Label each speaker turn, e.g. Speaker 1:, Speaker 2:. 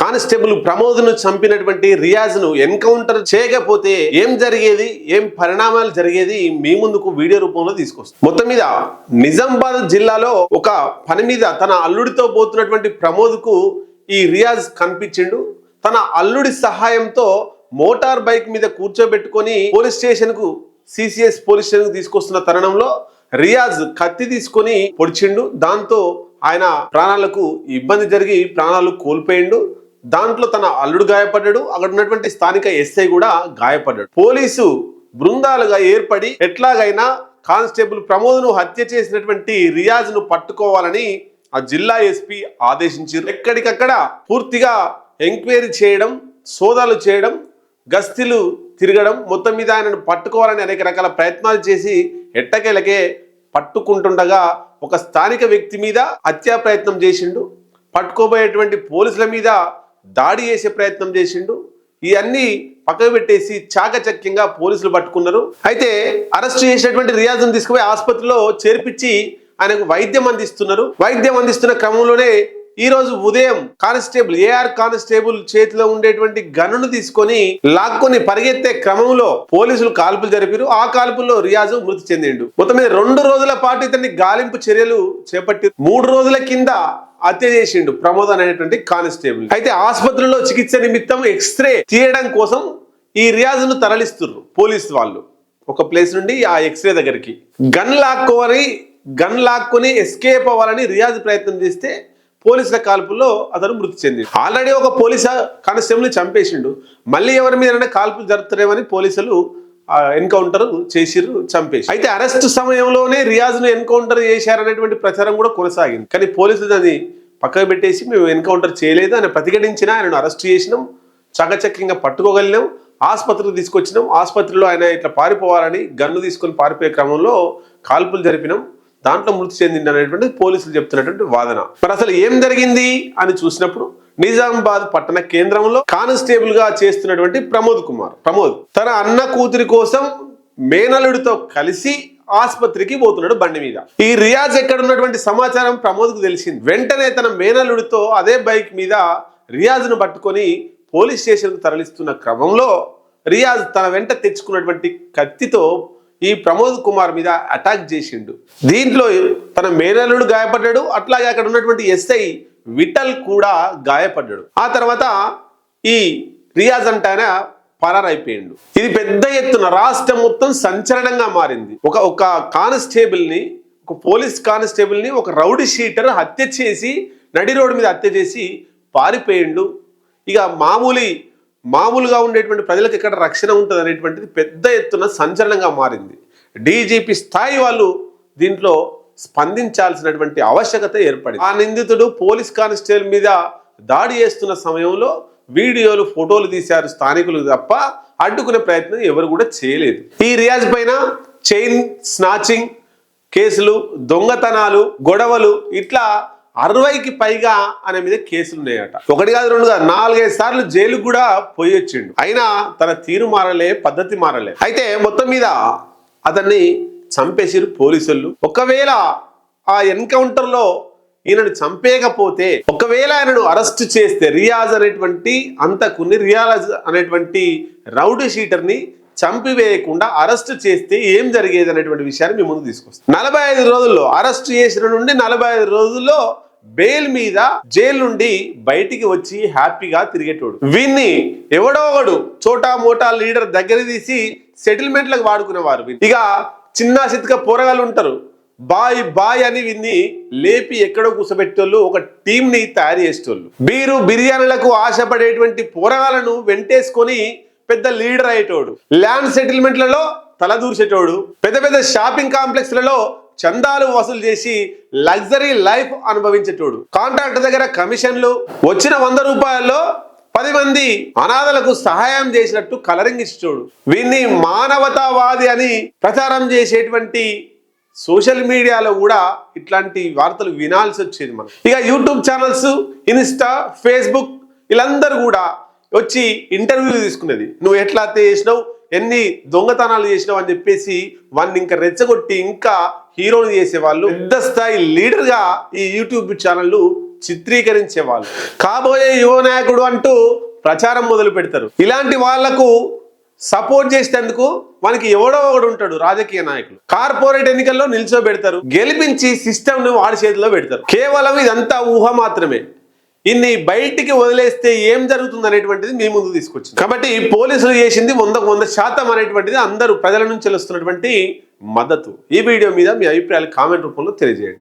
Speaker 1: Constable ప్రమోద్ను చంపినటువంటి రియాజ్ను encounter చేయకపోతే ఏం జరిగేది? ఏం పరిణామాలు జరిగేది? మీ ముందుకు వీడియో రూపంలో తీసుకొస్తుంది మొత్తం మీద నిజామాబాద్ జిల్లాలో ఒక పని మీద తన అల్లుడితో పోతున్నటువంటి ప్రమోద్కు ఈ రియాజ్ కనిపించిండు. తన అల్లుడి సహాయంతో మోటార్ బైక్ మీద కూర్చోబెట్టుకొని పోలీస్ స్టేషన్కు సిసిఎస్ పోలీస్ స్టేషన్కు తీసుకొస్తున్న తరుణంలో రియాజ్ కత్తి తీసుకొని పొడిచిండు. దాంతో ఆయన ప్రాణాలకు ఇబ్బంది జరిగి ప్రాణాలు కోల్పోయిండు. దాంట్లో తన అల్లుడు గాయపడ్డాడు. అక్కడ ఉన్నటువంటి స్థానిక ఎస్ఐ కూడా గాయపడ్డాడు. పోలీసు బృందాలుగా ఏర్పడి ఎట్లాగైనా కానిస్టేబుల్ ప్రమోద్ను హత్య చేసినటువంటి రియాజ్ను పట్టుకోవాలని ఆ జిల్లా ఎస్పీ ఆదేశించారు. ఎక్కడికక్కడ పూర్తిగా ఎంక్వైరీ చేయడం సోదాలు చేయడం గస్తీలు తిరగడం మొత్తం మీద ఆయనను పట్టుకోవాలని అనేక రకాల ప్రయత్నాలు చేసి ఎట్టకేలకే పట్టుకుంటుండగా ఒక స్థానిక వ్యక్తి మీద హత్యా ప్రయత్నం చేసిండు. పట్టుకోబోయేటువంటి పోలీసుల మీద దాడి చేసే ప్రయత్నం చేసిండు. ఇవన్నీ పక్కకు పెట్టేసి చాకచక్యంగా పోలీసులు పట్టుకున్నారు. అయితే అరెస్ట్ చేసినటువంటి రియాజ్ను తీసుకుపోయి ఆసుపత్రిలో చేర్పించి ఆయనకు వైద్యం అందిస్తున్నారు. వైద్యం అందిస్తున్న క్రమంలోనే ఈ రోజు ఉదయం కానిస్టేబుల్ ఏఆర్ కానిస్టేబుల్ చేతిలో ఉండేటువంటి గన్నును తీసుకొని లాక్కొని పరిగెత్తే క్రమంలో పోలీసులు కాల్పులు జరిపారు. ఆ కాల్పుల్లో రియాజు మృతి చెందిండు. మొత్తం మీద రెండు రోజుల పాటు ఇతన్ని గాలింపు చర్యలు చేపట్టి మూడు రోజుల కింద హత్య చేసిండు ప్రమోద్ అనేటువంటి కానిస్టేబుల్. అయితే ఆసుపత్రిలో చికిత్స నిమిత్తం ఎక్స్రే తీయడం కోసం ఈ రియాజ్ను తరలిస్తున్నారు పోలీస్ వాళ్ళు. ఒక ప్లేస్ నుండి ఆ ఎక్స్రే దగ్గరికి. గన్ లాక్కోని గన్ లాక్కొని ఎస్కేప్ అవ్వాలని రియాజ్ ప్రయత్నం చేస్తే పోలీసుల కాల్పుల్లో అతను మృతి చెంది. ఆల్రెడీ ఒక పోలీస్ కానిస్టేబుల్ చంపేసిండు. మళ్ళీ ఎవరి మీద కాల్పులు జరుపుతారేమని పోలీసులు ఎన్కౌంటర్ చేసిర్రు చంపేసి. అయితే అరెస్ట్ సమయంలోనే రియాజ్ను ఎన్కౌంటర్ చేశారనేటువంటి ప్రచారం కూడా కొనసాగింది. కానీ పోలీసులు దాన్ని పక్కకు పెట్టేసి మేము ఎన్కౌంటర్ చేయలేదు ఆయన ప్రతిఘటించినా ఆయనను అరెస్ట్ చేసినాం చకచక్యంగా పట్టుకోగలిగినాం ఆసుపత్రికి తీసుకొచ్చినాం ఆసుపత్రిలో ఆయన ఇట్లా పారిపోవాలని గన్ను తీసుకొని పారిపోయే క్రమంలో కాల్పులు జరిపినాం దాంట్లో మృతి చెందింది అనేటువంటి పోలీసులు చెప్తున్నటువంటి వాదన. మరి అసలు ఏం జరిగింది అని చూసినప్పుడు నిజామాబాద్ పట్టణ కేంద్రంలో కానిస్టేబుల్గా చేస్తున్నటువంటి ప్రమోద్ కుమార్. ప్రమోద్ తన అన్న కూతురి కోసం మేనలుడితో కలిసి ఆసుపత్రికి పోతున్నాడు బండి మీద. ఈ రియాజ్ ఎక్కడ ఉన్నటువంటి సమాచారం ప్రమోద్కు తెలిసింది. వెంటనే తన మేనలుడితో అదే బైక్ మీద రియాజ్ను పట్టుకొని పోలీస్ స్టేషన్కు తరలిస్తున్న క్రమంలో రియాజ్ తన వెంట తెచ్చుకున్నటువంటి కత్తితో ఈ ప్రమోద్ కుమార్ మీద అటాక్ చేసిండు. దీంట్లో తన మేనల్లుడు గాయపడ్డాడు. అట్లాగే అక్కడ ఉన్నటువంటి ఎస్ఐ విఠల్ కూడా గాయపడ్డాడు. ఆ తర్వాత ఈ రియాజ్ అంటాయన పరారైపోయిండు. ఇది పెద్ద ఎత్తున రాష్ట్రం మొత్తం సంచలనంగా మారింది. ఒక ఒక కానిస్టేబుల్ని ఒక పోలీస్ కానిస్టేబుల్ని ఒక రౌడీ షీటర్ హత్య చేసి నడి రోడ్డు మీద హత్య చేసి పారిపోయిండు. ఇక మామూలు మామూలుగా ఉండేటువంటి ప్రజలకు ఎక్కడ రక్షణ ఉంటుంది అనేటువంటిది పెద్ద ఎత్తున సంచలనంగా మారింది. డీజీపీ స్థాయి వాళ్ళు దీంట్లో స్పందించాల్సినటువంటి ఆవశ్యకత ఏర్పడింది. ఆ నిందితుడు పోలీస్ కానిస్టేబుల్ మీద దాడి చేస్తున్న సమయంలో వీడియోలు ఫోటోలు తీశారు స్థానికులు తప్ప అడ్డుకునే ప్రయత్నం ఎవరు కూడా చేయలేదు. ఈ రియాజ్ పైన చైన్ స్నాచింగ్ కేసులు దొంగతనాలు గొడవలు ఇట్లా అరవైకి పైగా అనే మీద కేసులు ఉన్నాయట ఒకటి కాదు రెండు కాదు నాలుగైదు సార్లు జైలు కూడా పోయి వచ్చిండు. అయినా తన తీరు మారలే పద్ధతి మారలే. అయితే మొత్తం మీద అతన్ని చంపేసిరు పోలీసులు. ఒకవేళ ఆ ఎన్కౌంటర్లో ఈయనను చంపేయకపోతే ఒకవేళ ఆయనను అరెస్ట్ చేస్తే రియాజ్ అనేటువంటి అంతకుని రియాజ్ అనేటువంటి రౌడీ షీటర్ని చంపివేయకుండా అరెస్ట్ చేస్తే ఏం జరిగేది అనేటువంటి విషయాన్ని మీ ముందు తీసుకొస్తాం నలభై ఐదు రోజుల్లో అరెస్ట్ చేసిన నుండి నలభై ఐదు రోజుల్లో బెయిల్ మీద జైలు నుండి బయటికి వచ్చి హ్యాపీగా తిరిగేటోడు. వీన్ని ఎవడో ఒకడు చోటా మోటా లీడర్ దగ్గర తీసి సెటిల్మెంట్లకు వాడుకునేవారు ఇక చిన్న చిత్క పోరగాళ్ళు ఉంటారు. బాయ్ బాయ్ అని విన్ని లేపి ఎక్కడో కూర్చోబెట్టేళ్ళు ఒక టీంని తయారు చేసేటోళ్ళు. బీరు బిర్యానీలకు ఆశపడేటువంటి పోరగాలను వెంటేసుకొని పెద్ద లీడర్ అయ్యేటోడు. ల్యాండ్ సెటిల్మెంట్లలో తలదూర్చేటోడు పెద్ద పెద్ద షాపింగ్ కాంప్లెక్స్లలో చందాలు వసూలు చేసి లగ్జరీ లైఫ్ అనుభవించేటోడు. కాంట్రాక్టర్ దగ్గర కమిషన్లు వచ్చిన వంద రూపాయల్లో పది మంది అనాథలకు సహాయం చేసినట్టు కలరింగ్ ఇచ్చేటోడు. వీన్ని మానవతావాది అని ప్రచారం చేసేటువంటి సోషల్ మీడియాలో కూడా ఇట్లాంటి వార్తలు వినాల్సి వచ్చేది మనం ఇక యూట్యూబ్ ఛానల్స్ ఇన్స్టా ఫేస్బుక్ వీళ్ళందరూ కూడా వచ్చి ఇంటర్వ్యూలు తీసుకునేది. నువ్వు ఎట్లా చేసినావు? ఎన్ని దొంగతనాలు చేసినావు? అని చెప్పేసి వాడిని ఇంకా రెచ్చగొట్టి ఇంకా హీరోని చేసేవాళ్ళు. పెద్ద స్థాయి లీడర్గా ఈ యూట్యూబ్ ఛానళ్ళు చిత్రీకరించే వాళ్ళు కాబోయే యువ నాయకుడు అంటూ ప్రచారం మొదలు పెడతారు. ఇలాంటి వాళ్ళకు సపోర్ట్ చేసేందుకు మనకి ఎవడో ఒకడు ఉంటాడు రాజకీయ నాయకులు. కార్పొరేట్ ఎన్నికల్లో నిల్చోబెడతారు. గెలిపించి సిస్టమ్ను వాడి చేతిలో పెడతారు. కేవలం ఇదంతా ఊహ మాత్రమే. ఇన్ని బయటికి వదిలేస్తే ఏం జరుగుతుంది అనేటువంటిది మీ ముందు తీసుకొచ్చింది. కాబట్టి పోలీసులు చేసింది వందకు వంద శాతం అనేటువంటిది అందరూ ప్రజల నుంచి వస్తున్నటువంటి మద్దతు. ఈ వీడియో మీద మీ అభిప్రాయాలు కామెంట్ రూపంలో తెలియజేయండి.